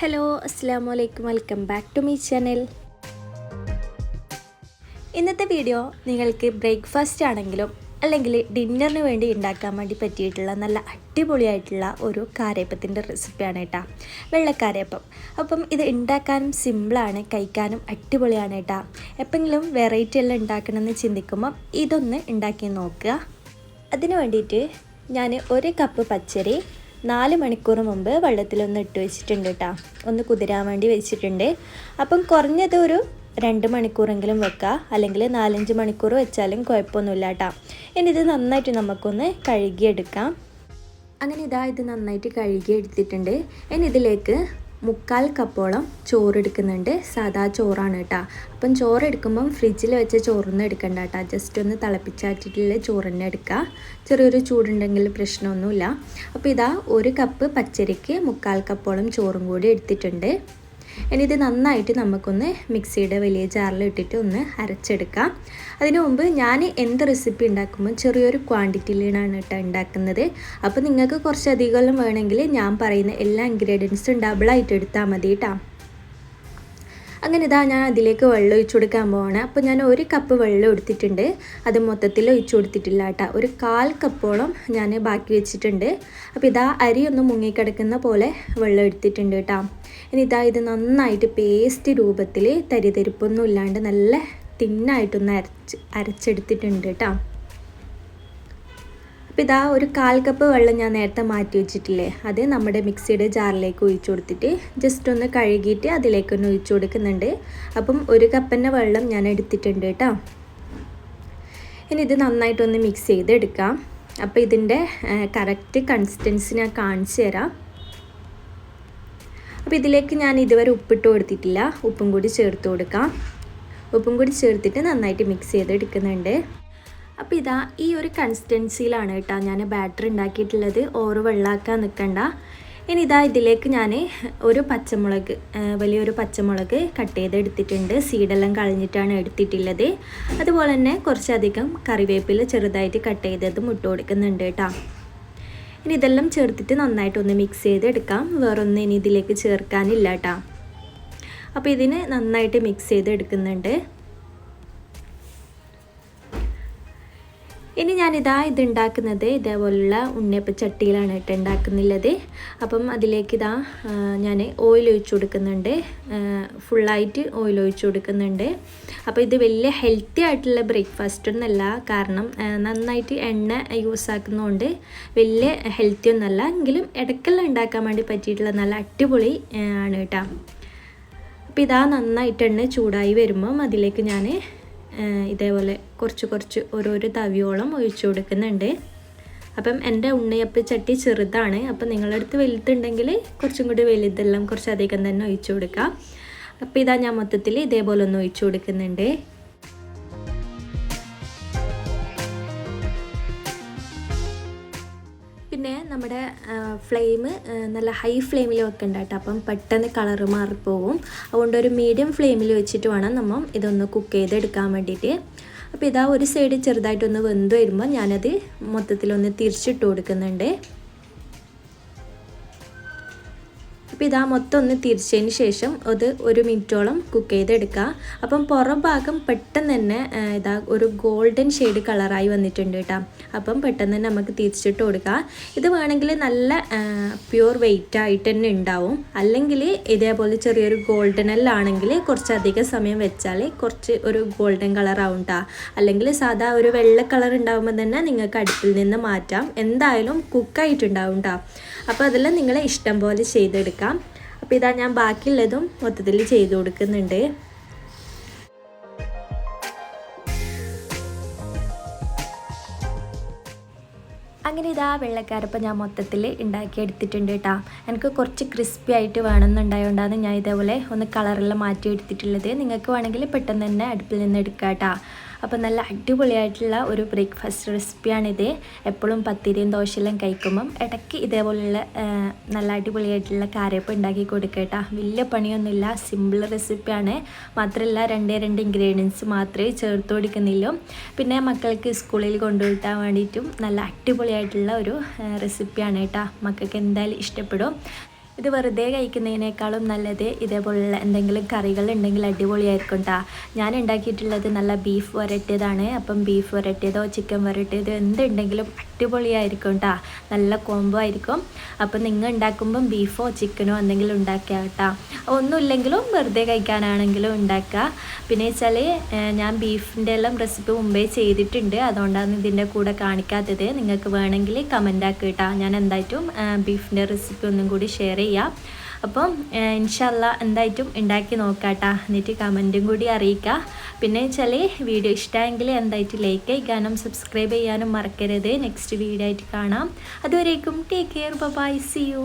Hello അസ്സാം വലൈക്കും welcome back to my channel. ഇന്നത്തെ വീഡിയോ നിങ്ങൾക്ക് ബ്രേക്ക്ഫാസ്റ്റ് ആണെങ്കിലും അല്ലെങ്കിൽ ഡിന്നറിന് വേണ്ടി ഉണ്ടാക്കാൻ വേണ്ടി പറ്റിയിട്ടുള്ള നല്ല അടിപൊളിയായിട്ടുള്ള ഒരു കാരയപ്പത്തിന്റെ റെസിപ്പിയാണ് കേട്ടോ. വെള്ളക്കാരയപ്പം. അപ്പം ഇത് ഉണ്ടാക്കാനും സിമ്പിളാണ് കഴിക്കാനും അടിപൊളിയാണ് കേട്ടോ. എപ്പോഴെങ്കിലും വെറൈറ്റി എല്ലാം ഉണ്ടാക്കണമെന്ന് ചിന്തിക്കുമ്പം ഇതൊന്ന് ഉണ്ടാക്കി നോക്കുക. അതിന് വേണ്ടിയിട്ട് ഞാൻ ഒരു കപ്പ് പച്ചരി നാല് മണിക്കൂർ മുമ്പ് വെള്ളത്തിലൊന്ന് ഇട്ട് വെച്ചിട്ടുണ്ട് കേട്ടോ ഒന്ന് കുതിരാൻ വേണ്ടി വെച്ചിട്ടുണ്ട്. അപ്പം കുറഞ്ഞത് ഒരു രണ്ട് മണിക്കൂറെങ്കിലും വെക്കുക അല്ലെങ്കിൽ നാലഞ്ച് മണിക്കൂർ വെച്ചാലും കുഴപ്പമൊന്നുമില്ല കേട്ടോ ഇത് നന്നായിട്ട് നമുക്കൊന്ന് കഴുകിയെടുക്കാം. അങ്ങനെ ഇതാ ഇത് നന്നായിട്ട് കഴുകി എടുത്തിട്ടുണ്ട് ഇനി ഇതിലേക്ക് മുക്കാൽ കപ്പോളം ചോറ് എടുക്കുന്നുണ്ട് സാധാ ചോറാണ് കേട്ടോ. അപ്പം ചോറ് എടുക്കുമ്പം ഫ്രിഡ്ജിൽ വെച്ച ചോറൊന്നും എടുക്കണ്ട കേട്ടോ. ജസ്റ്റ് ഒന്ന് തിളപ്പിച്ചാറ്റിട്ടുള്ള ചോറ് തന്നെ എടുക്കുക ചെറിയൊരു ചൂടുണ്ടെങ്കിൽ പ്രശ്നമൊന്നുമില്ല. അപ്പോൾ ഇതാ ഒരു കപ്പ് പച്ചരിക്ക് മുക്കാൽ കപ്പോളം ചോറും കൂടി എടുത്തിട്ടുണ്ട്. ഇനി ഇത് നന്നായിട്ട് നമുക്കൊന്ന് മിക്സിയുടെ വലിയ ജാറിൽ ഇട്ടിട്ട് ഒന്ന് അരച്ചെടുക്കാം. അതിനു മുമ്പ് ഞാൻ എന്ത് റെസിപ്പി ഉണ്ടാക്കുമ്പോൾ ചെറിയൊരു ക്വാണ്ടിറ്റിയിലാണ് കേട്ടോ ഉണ്ടാക്കുന്നത്. അപ്പോൾ നിങ്ങൾക്ക് കുറച്ചധികം വേണമെങ്കിൽ ഞാൻ പറയുന്ന എല്ലാ ഇൻഗ്രീഡിയൻസും ഡബിളായിട്ട് എടുത്താൽ മതി കേട്ടോ. അങ്ങനെ ഇതാ ഞാൻ അതിലേക്ക് വെള്ളം ഒഴിച്ചു കൊടുക്കാൻ പോവാണ്. അപ്പോൾ ഞാൻ ഒരു കപ്പ് വെള്ളം എടുത്തിട്ടുണ്ട്. അത് മൊത്തത്തിൽ ഒഴിച്ചു കൊടുത്തിട്ടില്ല കേട്ടോ. ഒരു കാൽ കപ്പോളം ഞാൻ ബാക്കി വെച്ചിട്ടുണ്ട്. അപ്പോൾ ഇതാ അരി ഒന്ന് മുങ്ങിക്കിടക്കുന്ന പോലെ വെള്ളം എടുത്തിട്ടുണ്ട് കേട്ടോ. ഇനി ഇതാ ഇത് നന്നായിട്ട് പേസ്റ്റ് രൂപത്തിൽ തരിതരിപ്പൊന്നും ഇല്ലാണ്ട് നല്ല തിന്നായിട്ടൊന്ന് അരച്ച് അരച്ചെടുത്തിട്ടുണ്ട് കേട്ടോ. ഇതാ ഒരു കാൽ കപ്പ് വെള്ളം ഞാൻ നേരത്തെ മാറ്റി വെച്ചിട്ടില്ലേ? അത് നമ്മുടെ മിക്സിയുടെ ജാറിലേക്ക് ഒഴിച്ചു കൊടുത്തിട്ട് ജസ്റ്റ് ഒന്ന് കഴുകിയിട്ട് അതിലേക്കൊന്ന് ഒഴിച്ചു കൊടുക്കുന്നുണ്ട്. അപ്പം ഒരു കപ്പിന്റെ വെള്ളം ഞാൻ എടുത്തിട്ടുണ്ട് കേട്ടോ. ഇനി ഇത് നന്നായിട്ടൊന്ന് മിക്സ് ചെയ്തെടുക്കാം. അപ്പോൾ ഇതിന്റെ കറക്റ്റ് കൺസിസ്റ്റൻസി ഞാൻ കാണിച്ചു തരാം. അപ്പോൾ ഇതിലേക്ക് ഞാൻ ഇതുവരെ ഉപ്പിട്ട് കൊടുത്തിട്ടില്ല. ഉപ്പും കൂടി ചേർത്ത് കൊടുക്കാം. ഉപ്പും കൂടി ചേർത്തിട്ട് നന്നായിട്ട് മിക്സ് ചെയ്തെടുക്കുന്നുണ്ട്. അപ്പോൾ ഇതാ ഈ ഒരു കൺസിസ്റ്റൻസിയിലാണ് കേട്ടോ ഞാൻ ബാറ്റർ ഉണ്ടാക്കിയിട്ടുള്ളത്. ഓറ് വെള്ളാക്കാൻ നിൽക്കണ്ട ഇനി ഇതാ ഇതിലേക്ക് ഞാൻ ഒരു പച്ചമുളക് വലിയൊരു പച്ചമുളക് കട്ട് ചെയ്തെടുത്തിട്ടുണ്ട്. സീഡെല്ലാം കളഞ്ഞിട്ടാണ് എടുത്തിട്ടുള്ളത്. അതുപോലെ തന്നെ കുറച്ചധികം കറിവേപ്പില ചെറുതായിട്ട് കട്ട് ചെയ്തതും ഇട്ട് കൊടുക്കുന്നുണ്ട് കേട്ടോ. ഇനി ഇതെല്ലാം ചേർത്തിട്ട് നന്നായിട്ടൊന്ന് മിക്സ് ചെയ്തെടുക്കാം. വേറൊന്നും ഇനി ഇതിലേക്ക് ചേർക്കാനില്ല കേട്ടോ. അപ്പോൾ ഇതിന് നന്നായിട്ട് മിക്സ് ചെയ്തെടുക്കുന്നുണ്ട്. ഇനി ഞാൻ ഇതാ ഇത് ഉണ്ടാക്കുന്നത് ഇതേപോലുള്ള ഉണ്ണിയപ്പ ചട്ടിയിലാണ് കേട്ടോ ഉണ്ടാക്കുന്നുള്ളത്. അപ്പം അതിലേക്ക് ഇതാ ഞാൻ ഓയിൽ ഒഴിച്ചു കൊടുക്കുന്നുണ്ട്. ഫുള്ളായിട്ട് ഓയിൽ ഒഴിച്ചു കൊടുക്കുന്നുണ്ട്. അപ്പോൾ ഇത് വലിയ ഹെൽത്തി ആയിട്ടുള്ള ബ്രേക്ക്ഫാസ്റ്റ് ഒന്നല്ല. കാരണം നന്നായിട്ട് എണ്ണ യൂസ് ആക്കുന്നതുകൊണ്ട് വലിയ ഹെൽത്തി ഒന്നല്ല. എങ്കിലും ഇടയ്ക്കെല്ലാം ഉണ്ടാക്കാൻ വേണ്ടി പറ്റിയിട്ടുള്ള നല്ല അടിപൊളി ആണ് കേട്ടോ. അപ്പോൾ ഇതാ നന്നായിട്ട് എണ്ണ ചൂടായി വരുമ്പം അതിലേക്ക് ഞാൻ ഇതേപോലെ കുറച്ച് കുറച്ച് ഓരോരോ തവിയോളം ഒഴിച്ചു കൊടുക്കുന്നുണ്ട്. അപ്പം എന്റെ ഉണ്ണിയപ്പ ചട്ടി ചെറുതാണ്. അപ്പം നിങ്ങളുടെ വലുതുണ്ടെങ്കിൽ കുറച്ചും കൂടി വലുതെല്ലാം കുറച്ചധികം തന്നെ ഒഴിച്ചു കൊടുക്കാം. അപ്പോൾ ഇതാ ഞാൻ മൊത്തത്തിൽ ഇതേപോലെ ഒന്ന് ഒഴിച്ചു കൊടുക്കുന്നുണ്ട്. പിന്നെ നമ്മുടെ ഫ്ലെയിം നല്ല ഹൈ ഫ്ലെയിമിൽ വെക്കണ്ട കേട്ടോ അപ്പം പെട്ടെന്ന് കളർ മാറിപ്പോവും. അതുകൊണ്ട് ഒരു മീഡിയം ഫ്ലെയിമിൽ വെച്ചിട്ട് വേണം നമ്മൾ ഇതൊന്ന് കുക്ക് ചെയ്തെടുക്കാൻ വേണ്ടിയിട്ട്. അപ്പോൾ ഇതാ ഒരു സൈഡ് ചെറുതായിട്ടൊന്ന് വെന്ത് വരുമ്പോൾ ഞാനത് മൊത്തത്തിലൊന്ന് തിരിച്ചിട്ട് കൊടുക്കുന്നുണ്ട്. അപ്പോൾ ഇതാ മൊത്തം ഒന്ന് തിരിച്ചതിന് ശേഷം അത് ഒരു മിനിറ്റോളം കുക്ക് ചെയ്തെടുക്കുക. അപ്പം പുറം ഭാഗം പെട്ടെന്ന് തന്നെ ഇതാ ഒരു ഗോൾഡൻ ഷെയ്ഡ് കളറായി വന്നിട്ടുണ്ട് കേട്ടോ. അപ്പം പെട്ടെന്ന് തന്നെ നമുക്ക് തിരിച്ചിട്ട് കൊടുക്കുക ഇത് വേണമെങ്കിൽ നല്ല പ്യൂർ വെയിറ്റ് ആയിട്ട് തന്നെ ഉണ്ടാവും. അല്ലെങ്കിൽ ഇതേപോലെ ചെറിയൊരു ഗോൾഡൻ ആണെങ്കിൽ കുറച്ചധികം സമയം വെച്ചാൽ കുറച്ച് ഒരു ഗോൾഡൻ കേട്ടോ അല്ലെങ്കിൽ സാധാ ഒരു വെള്ള കളർ ഉണ്ടാകുമ്പോൾ തന്നെ നിങ്ങൾക്ക് അടുപ്പിൽ നിന്ന് മാറ്റാം. എന്തായാലും കുക്കായിട്ടുണ്ടാവും കേട്ടോ അപ്പോൾ അതെല്ലാം നിങ്ങളെ ഇഷ്ടം പോലെ ചെയ്തെടുക്കാം. അപ്പോൾ ഇതാ ഞാൻ ബാക്കിയുള്ളതും മൊത്തത്തിൽ ചെയ്തു കൊടുക്കുന്നുണ്ട്. അങ്ങനെ ഇതാ വെള്ളക്കാരപ്പം ഞാൻ മൊത്തത്തിൽ ഉണ്ടാക്കിയെടുത്തിട്ടുണ്ട് കേട്ടോ എനിക്ക് കുറച്ച് ക്രിസ്പി ആയിട്ട് വേണമെന്നുണ്ടായതുകൊണ്ടാണ് ഞാൻ ഇതേപോലെ ഒന്ന് കളറെല്ലാം മാറ്റി എടുത്തിട്ടുള്ളത് നിങ്ങൾക്ക് വേണമെങ്കിൽ പെട്ടെന്ന് തന്നെ അടുപ്പിൽ നിന്ന് എടുക്കാം കേട്ടോ അപ്പോൾ നല്ല അടിപൊളിയായിട്ടുള്ള ഒരു ബ്രേക്ക്ഫാസ്റ്റ് റെസിപ്പിയാണിത് എപ്പോഴും പത്തിരിയും ദോശയെല്ലാം കഴിക്കുമ്പം ഇടയ്ക്ക് ഇതേപോലെയുള്ള നല്ല അടിപൊളിയായിട്ടുള്ള കാരയപ്പം ഉണ്ടാക്കി കൊടുക്കട്ടാ വലിയ പണിയൊന്നുമില്ല. സിമ്പിൾ റെസിപ്പിയാണ് മാത്രമല്ല രണ്ടേ രണ്ട് ഇൻഗ്രീഡിയൻസ് മാത്രമേ ചേർത്ത് കൊടുക്കുന്നില്ല പിന്നെ മക്കൾക്ക് സ്കൂളിൽ കൊണ്ടുവിട്ടാൻ വേണ്ടിയിട്ടും നല്ല അടിപൊളിയായിട്ടുള്ള ഒരു റെസിപ്പിയാണ് കേട്ടോ. മക്കൾക്ക് എന്തായാലും ഇഷ്ടപ്പെടും. ഇത് വെറുതെ കഴിക്കുന്നതിനേക്കാളും നല്ലത് ഇതേപോലുള്ള എന്തെങ്കിലും കറികൾ ഉണ്ടെങ്കിൽ അടിപൊളിയായിരിക്കും കേട്ടോ ഞാൻ ഉണ്ടാക്കിയിട്ടുള്ളത് നല്ല ബീഫ് വരട്ടിയതാണ്. അപ്പം ബീഫ് വരട്ടിയതോ ചിക്കൻ വരട്ടിയതോ എന്തുണ്ടെങ്കിലും അടിപൊളിയായിരിക്കും കേട്ടോ നല്ല കോംബോ ആയിരിക്കും. അപ്പം നിങ്ങൾ ഉണ്ടാക്കുമ്പം ബീഫോ ചിക്കനോ എന്തെങ്കിലും ഉണ്ടാക്കുക കേട്ടോ ഒന്നുമില്ലെങ്കിലും വെറുതെ കഴിക്കാനാണെങ്കിലും ഉണ്ടാക്കുക പിന്നെ വെച്ചാൽ ഞാൻ ബീഫിന്റെ എല്ലാം റെസിപ്പി മുമ്പേ ചെയ്തിട്ടുണ്ട്. അതുകൊണ്ടാണ് ഇതിന്റെ കൂടെ കാണിക്കാത്തത്. നിങ്ങൾക്ക് വേണമെങ്കിൽ കമന്റ് ആക്കുക കേട്ടോ ഞാൻ എന്തായിട്ടും ബീഫിന്റെ റെസിപ്പി ഒന്നും കൂടി ഷെയർ ചെയ്യാം. അപ്പം ഇൻഷല്ല എന്തായിട്ടും ഉണ്ടാക്കി നോക്കാട്ടാ. എന്നിട്ട് കമന്റും കൂടി അറിയിക്കുക പിന്നെ വെച്ചാൽ വീഡിയോ ഇഷ്ടമെങ്കിൽ എന്തായിട്ട് ലൈക്ക് ചെയ്യാനും സബ്സ്ക്രൈബ് ചെയ്യാനും മറക്കരുത്. നെക്സ്റ്റ് വീഡിയോ ആയിട്ട് കാണാം. അതുവരേക്കും take care bye see you